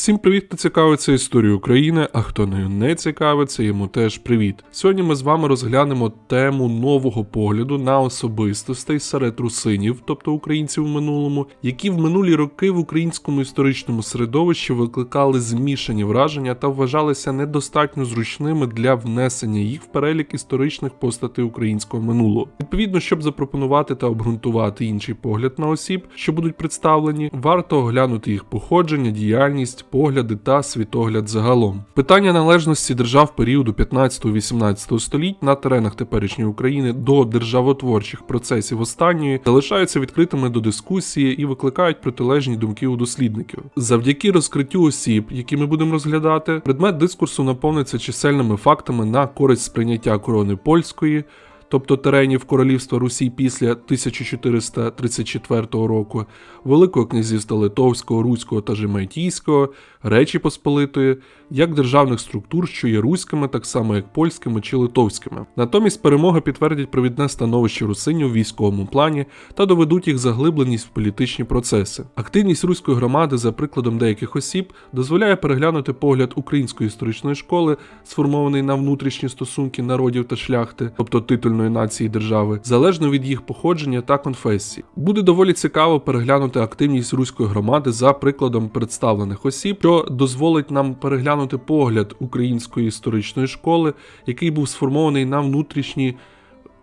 Всім привіт, хто цікавиться історією України, а хто нею не цікавиться, йому теж привіт. Сьогодні ми з вами розглянемо тему нового погляду на особистостей серед русинів, тобто українців в минулому, які в минулі роки в українському історичному середовищі викликали змішані враження та вважалися недостатньо зручними для внесення їх в перелік історичних постатей українського минулого. Відповідно, щоб запропонувати та обґрунтувати інший погляд на осіб, що будуть представлені, варто оглянути їх походження, діяльність погляди та світогляд загалом. Питання належності держав періоду 15-18 століть на теренах теперішньої України до державотворчих процесів останньої залишаються відкритими до дискусії і викликають протилежні думки у дослідників. Завдяки розкриттю осіб, які ми будемо розглядати, предмет дискурсу наповниться чисельними фактами на користь сприйняття корони польської тобто теренів Королівства Русі після 1434 року, Великого князівства Литовського, Руського та Жемайтійського, Речі Посполитої, як державних структур, що є руськими, так само як польськими чи литовськими. Натомість перемога підтвердять провідне становище русинів у військовому плані та доведуть їх заглибленість в політичні процеси. Активність руської громади, за прикладом деяких осіб, дозволяє переглянути погляд української історичної школи, сформований на внутрішні стосунки народів та шляхти, тобто титульної нації держави, залежно від їх походження та конфесії. Буде доволі цікаво переглянути активність руської громади за прикладом представлених осіб, що дозволить нам переглянути погляд української історичної школи, який був сформований на внутрішній.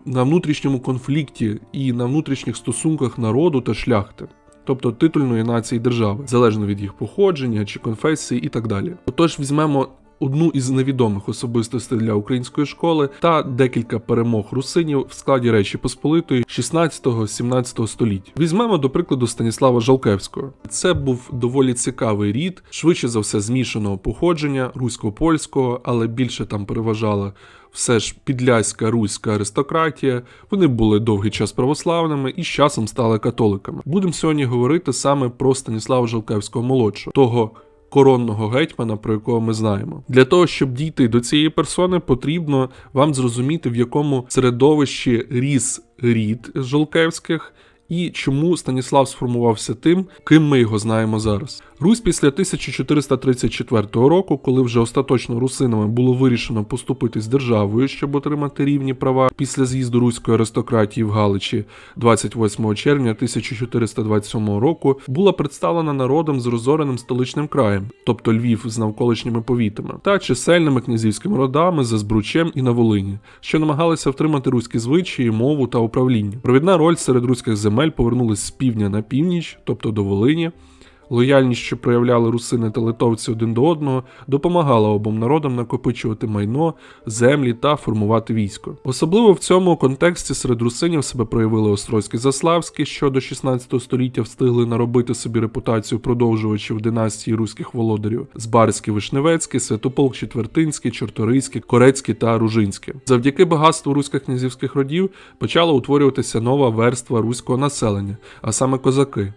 На внутрішньому конфлікті і на внутрішніх стосунках народу та шляхти, тобто титульної нації держави, залежно від їх походження чи конфесії і так далі. Отож, візьмемо одну із невідомих особистостей для української школи та декілька перемог русинів в складі Речі Посполитої 16-17 століття. Візьмемо до прикладу Станіслава Жалкевського. Це був доволі цікавий рід, швидше за все змішаного походження русько-польського, але більше там переважала. Все ж підляська руська аристократія, вони були довгий час православними і з часом стали католиками. Будемо сьогодні говорити саме про Станіслава Жалкевського молодшого, того коронного гетьмана, про якого ми знаємо. Для того, щоб дійти до цієї персони, потрібно вам зрозуміти, в якому середовищі ріс рід Жолкевських і чому Станіслав сформувався тим, ким ми його знаємо зараз. Русь після 1434 року, коли вже остаточно русинами було вирішено поступити з державою, щоб отримати рівні права після з'їзду руської аристократії в Галичі 28 червня 1427 року, була представлена народом з розореним столичним краєм, тобто Львів з навколишніми повітами, та чисельними князівськими родами за Збручем і на Волині, що намагалися втримати руські звичаї, мову та управління. Провідна роль серед руських земель повернулась з півдня на північ, тобто до Волині. Лояльність, що проявляли русини та литовці один до одного, допомагала обом народам накопичувати майно, землі та формувати військо. Особливо в цьому контексті серед русинів себе проявили Острозькі Заславські, що до 16 століття встигли наробити собі репутацію продовжувачів династії руських володарів, Збарський Вишневецький, Святополк Четвертинський, Чорторийський, Корецький та Ружинський. Завдяки багатству руських князівських родів почала утворюватися нова верства руського населення, а саме козаки.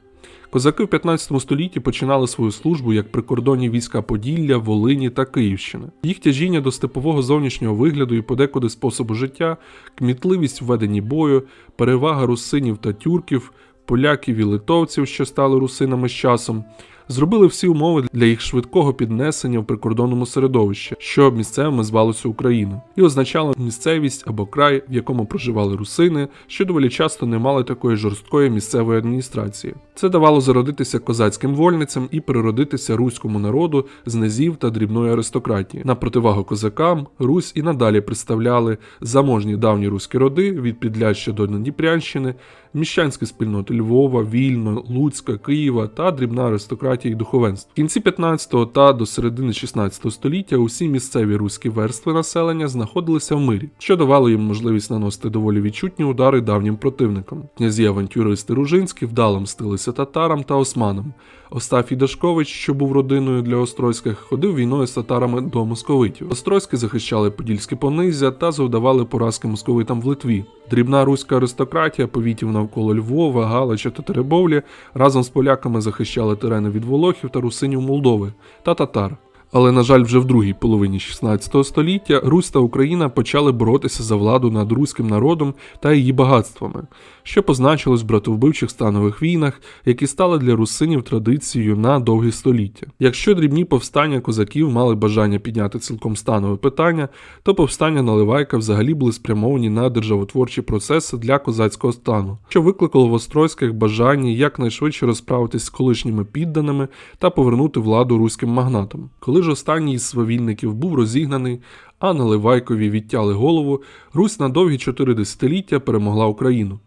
Козаки в 15 столітті починали свою службу як прикордонні війська Поділля, Волині та Київщини. Їх тяжіння до степового зовнішнього вигляду і подекуди способу життя, кмітливість в веденні бою, перевага русинів та тюрків, поляків і литовців, що стали русинами з часом зробили всі умови для їх швидкого піднесення в прикордонному середовищі, що місцевими звалося Україна, і означало місцевість або край, в якому проживали русини, що доволі часто не мали такої жорсткої місцевої адміністрації. Це давало зародитися козацьким вольницям і переродитися руському народу з низів та дрібної аристократії. На противагу козакам Русь і надалі представляли заможні давні руські роди від Підляща до Надніпрянщини, міщанські спільноти Львова, Вільно, Луцька, Києва та дрібна аристократія і духовенство. В кінці 15 та до середини 16 століття усі місцеві руські верстви населення знаходилися в мирі, що давало їм можливість наносити доволі відчутні удари давнім противникам. Князі авантюристи Ружинські вдало мстилися татарам та османам. Остафій Дашкович, що був родиною для Острозьких, ходив війною з татарами до московитів. Острозькі захищали подільське понизя та завдавали поразки московитам в Литві. Дрібна руська аристократія повітів навколо Львова, Галича та Теребовлі разом з поляками захищали терени від волохів та русинів Молдови та татар. Але, на жаль, вже в другій половині 16 століття Русь та Україна почали боротися за владу над руським народом та її багатствами, що позначилось в братовбивчих станових війнах, які стали для русинів традицією на довгі століття. Якщо дрібні повстання козаків мали бажання підняти цілком станове питання, то повстання Наливайка взагалі були спрямовані на державотворчі процеси для козацького стану, що викликало в Острозьких бажання якнайшвидше розправитись з колишніми підданими та повернути владу руським магнатам. Коли ж останній із свавільників був розігнаний, а Наливайкові відтяли голову, Русь на довгі чотири десятиліття перемогла Україну.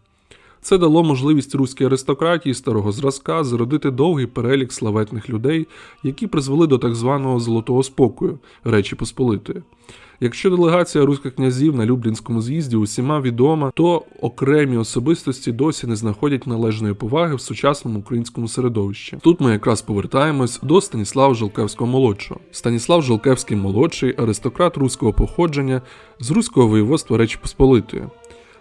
Це дало можливість руській аристократії старого зразка зародити довгий перелік славетних людей, які призвели до так званого золотого спокою Речі Посполитої. Якщо делегація руських князів на Люблінському з'їзді усіма відома, то окремі особистості досі не знаходять належної поваги в сучасному українському середовищі. Тут ми якраз повертаємось до Станіслава Жолкевського молодшого. Станіслав Жолкевський молодший, аристократ руського походження з руського воєводства Речі Посполитої.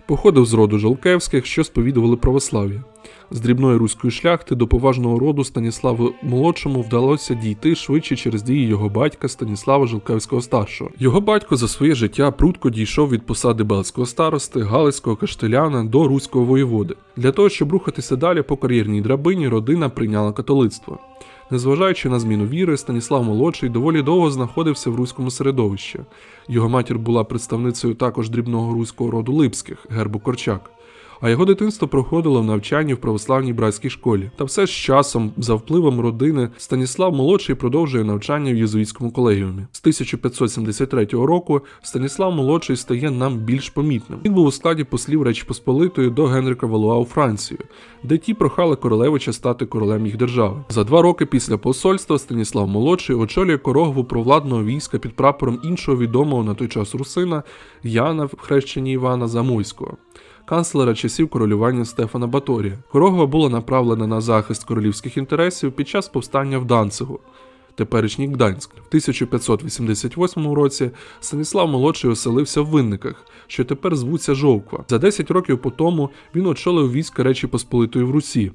Походив з роду Жолкевських, що сповідували православ'я. З дрібної руської шляхти до поважного роду Станіславу молодшому вдалося дійти швидше через дії його батька Станіслава Жилкевського старшого. Його батько за своє життя прудко дійшов від посади Белського старости, Галицького каштеляна до руського воєводи. Для того, щоб рухатися далі по кар'єрній драбині, родина прийняла католицтво. Незважаючи на зміну віри, Станіслав Молодший доволі довго знаходився в руському середовищі. Його матір була представницею також дрібного руського роду Липських, гербу Корчак. А його дитинство проходило в навчанні в православній братській школі. Та все з часом, за впливом родини, Станіслав Молодший продовжує навчання в єзуїтському колегіумі. З 1573 року Станіслав Молодший стає нам більш помітним. Він був у складі послів Речі Посполитої до Генрика Валуа у Францію, де ті прохали королевича стати королем їх держави. За два роки після посольства Станіслав Молодший очолює корогву провладного війська під прапором іншого відомого на той час русина Яна в хрещенні Івана Замойського канцлера часів королювання Стефана Баторія. Корогва була направлена на захист королівських інтересів під час повстання в Данцигу. Теперішній Гданськ. В 1588 році Станіслав Молодший оселився в Винниках, що тепер звуться Жовква. За 10 років по тому він очолив війська Речі Посполитої в Русі.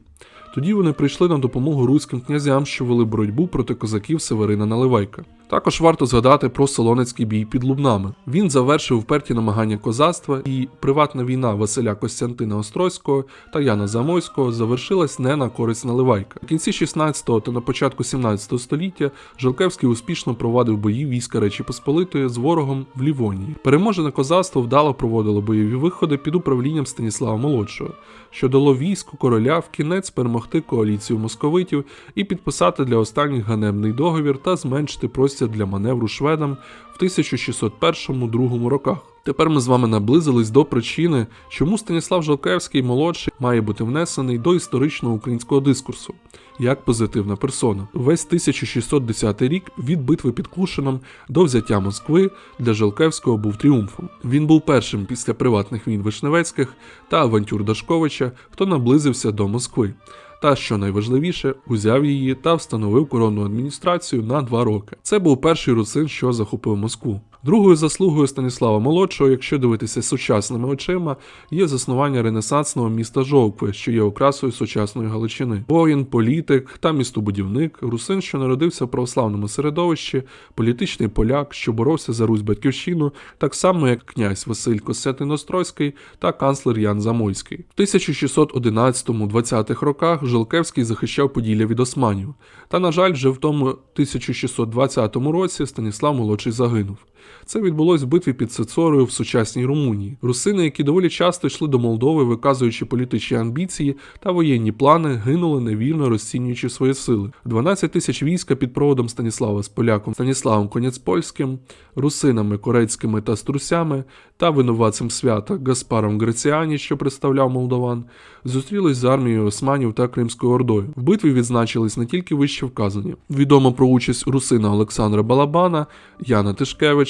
Тоді вони прийшли на допомогу руським князям, що вели боротьбу проти козаків Северина Наливайка. Також варто згадати про Солонецький бій під Лубнами. Він завершив вперті намагання козацтва, і приватна війна Василя Костянтина Острозького та Яна Замойського завершилась не на користь Наливайка. В кінці 16-го та на початку 17 століття Жилкевський успішно провадив бої війська Речі Посполитої з ворогом в Лівонії. Переможене козацтво вдало проводило бойові виходи під управлінням Станіслава Молодшого, що дало війську короля в кінець перемогти коаліцію московитів і підписати для останніх ганебний договір та зменшити простір для маневру шведам в 1601-2 роках. Тепер ми з вами наблизились до причини, чому Станіслав Жолкевський молодший має бути внесений до історичного українського дискурсу як позитивна персона. Весь 1610 рік від битви під Клушином до взяття Москви для Жолкевського був тріумфом. Він був першим після приватних війн Вишневецьких та авантюр Дашковича, хто наблизився до Москви. Та, що найважливіше, узяв її та встановив коронну адміністрацію на два роки. Це був перший русин, що захопив Москву. Другою заслугою Станіслава Молодшого, якщо дивитися сучасними очима, є заснування ренесансного міста Жовкви, що є окрасою сучасної Галичини. Воїн, політик та містобудівник, русин, що народився в православному середовищі, політичний поляк, що боровся за Русь батьківщину, так само як князь Василь Костянтин Острозький та канцлер Ян Замойський. В 1611-20-х роках Жилкевський захищав Поділля від османів. Та, на жаль, вже в тому 1620 році Станіслав Молодший загинув. Це відбулось в битві під Сецорою в сучасній Румунії. Русини, які доволі часто йшли до Молдови, виказуючи політичні амбіції та воєнні плани, гинули невірно розцінюючи свої сили. 12 тисяч війська під проводом Станіслава з поляком Станіславом Конецпольським, русинами корейськими та струсями та винуватцем свята Гаспаром Греціані, що представляв молдован, зустрілись з армією османів та Кримською Ордою. В битві відзначились не тільки вище вказані. Відомо про участь русина Олександра Балабана, Яна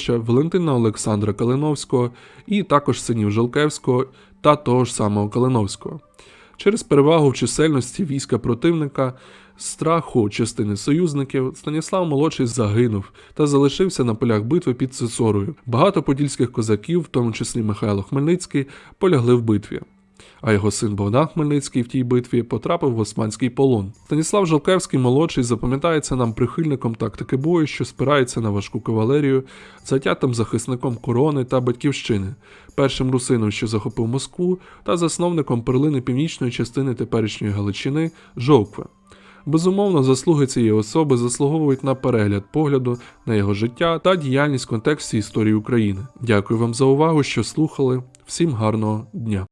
Тишкевича, Валентина Олександра Калиновського і також синів Жалкевського та того ж самого Калиновського. Через перевагу в чисельності війська противника, страху частини союзників, Станіслав Молодший загинув та залишився на полях битви під Цесорою. Багато подільських козаків, в тому числі Михайло Хмельницький, полягли в битві. А його син Богдан Хмельницький в тій битві потрапив в османський полон. Станіслав Жалкевський молодший запам'ятається нам прихильником тактики бою, що спирається на важку кавалерію, затятим захисником корони та батьківщини, першим русином, що захопив Москву, та засновником перлини північної частини теперішньої Галичини Жовкви. Безумовно, заслуги цієї особи заслуговують на перегляд погляду на його життя та діяльність в контексті історії України. Дякую вам за увагу, що слухали. Всім гарного дня!